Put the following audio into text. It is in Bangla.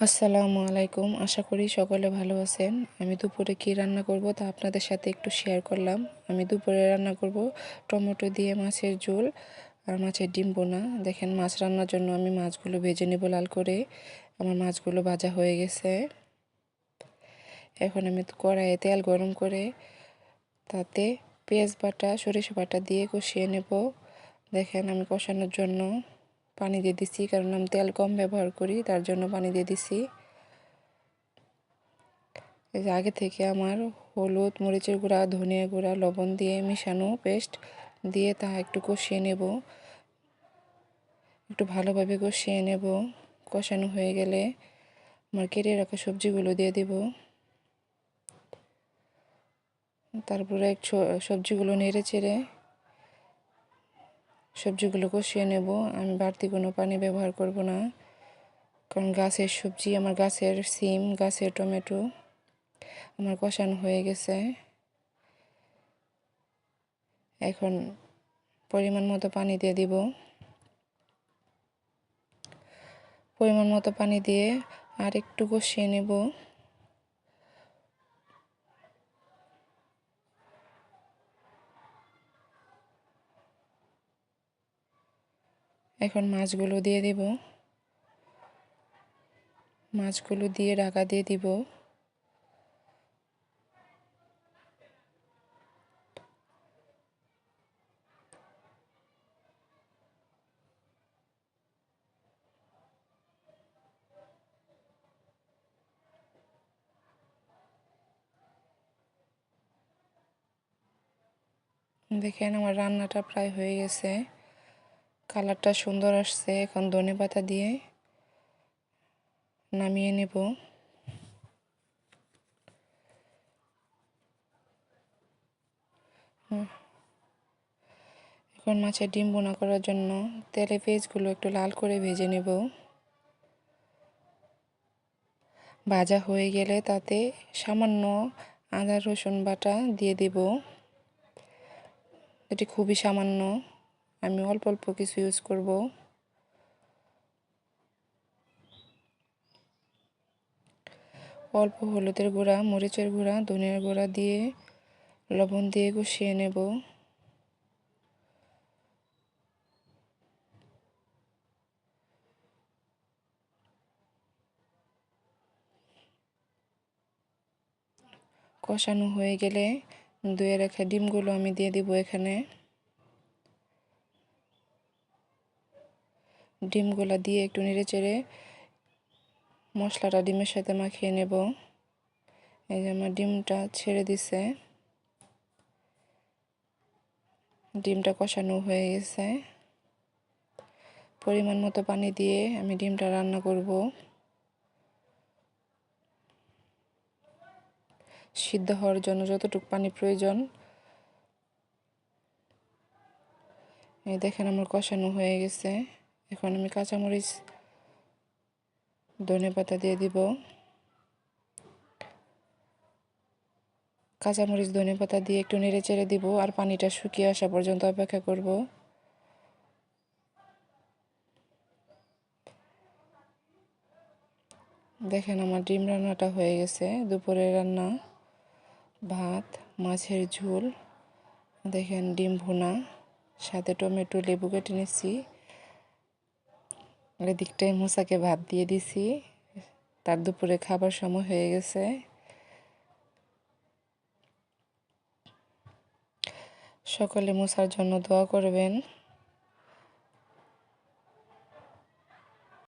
আসসালামু আলাইকুম। আশা করি সকলে ভালো আছেন। আমি দুপুরে কি রান্না করব তা আপনাদের সাথে একটু শেয়ার করলাম। আমি দুপুরে রান্না করব টমেটো দিয়ে মাছের ঝোল আর মাছের ডিম বোনা। দেখেন মাছ রান্নার জন্য আমি মাছগুলো ভেজে নেব লাল করে। আমার মাছগুলো ভাজা হয়ে গেছে। এখন আমি কড়াইয়ে তেল গরম করে তাতে পেঁয়াজ বাটা, সরিষা বাটা দিয়ে কষিয়ে নেব। দেখেন আমি কষানোর জন্য পানি দিয়ে দিছি, কারণ আমি তেল কম ব্যবহার করি, তার জন্য পানি দিয়ে দিছি। আগে থেকে আমার হলুদ, মরিচের গুঁড়া, ধনিয়া গুঁড়া, লবণ দিয়ে মিশানো পেস্ট দিয়ে তা একটু কষিয়ে নেব। একটু ভালোভাবে কষিয়ে নেব। কষানো হয়ে গেলে আমার কেটে রাখা সবজিগুলো দিয়ে দেব। তারপরে সবজিগুলো নেড়ে চেড়ে সবজিগুলো কষিয়ে নেব। আমি বাড়তি কোনো পানি ব্যবহার করব না। কারণ গাছের সবজি, আমার গাছের সিম, গাছের টমেটো আমার কষানো হয়ে গেছে। এখন পরিমাণ মতো পানি দিয়ে দিব। পরিমাণ মতো পানি দিয়ে আর একটু কষিয়ে নেব। এখন মাছগুলো দিয়ে দেব। মাছগুলো দিয়ে ঢাকা দিয়ে দিব। দেখেন আমার রান্নাটা প্রায় হয়ে গেছে। কালারটা সুন্দর আসছে। এখন ধনে পাতা দিয়ে নামিয়ে নেব। এখন মাছের ডিম বোনা করার জন্য তেলে পেঁয়াজগুলো একটু লাল করে ভেজে নেব। ভাজা হয়ে গেলে তাতে সামান্য আদা রসুন বাটা দিয়ে দেব। এটি খুবই সামান্য। আমি অল্প অল্প কিছু ইউজ করব। অল্প হলুদের গুঁড়া, মরিচের গুঁড়া, ধনিয়ার গুঁড়া দিয়ে লবণ দিয়ে কষিয়ে নেব। কষানো হয়ে গেলে দুয়ে রাখা ডিমগুলো আমি দিয়ে দিব এখানে। ডিমগুলা দিয়ে একটু নেড়ে চেড়ে মশলাটা ডিমের সাথে মাখিয়ে নেব। এই যে আমার ডিমটা ছেড়ে দিছে। ডিমটা কষানো হয়ে গেছে। পরিমাণ মতো পানি দিয়ে আমি ডিমটা রান্না করব। সিদ্ধ হওয়ার জন্য যতটুকু পানি প্রয়োজন। এই দেখেন আমার কষানো হয়ে গেছে। এখন আমি কাঁচামরিচ, ধনে পাতা দিয়ে দিব। কাঁচামরিচ, ধনে পাতা দিয়ে একটু নেড়ে চেড়ে দিব আর পানিটা শুকিয়ে আসা পর্যন্ত অপেক্ষা করব। দেখেন আমার ডিম রান্নাটা হয়ে গেছে। দুপুরের রান্না, ভাত, মাছের ঝোল, দেখেন ডিম ভুনা, সাথে টমেটো, লেবু কেটে নিচ্ছি। এদিকটায় মশাকে ভাত দিয়ে দিছি। তার দুপুরে খাবার সময় হয়ে গেছে। সকলে মশার জন্য দোয়া করবেন।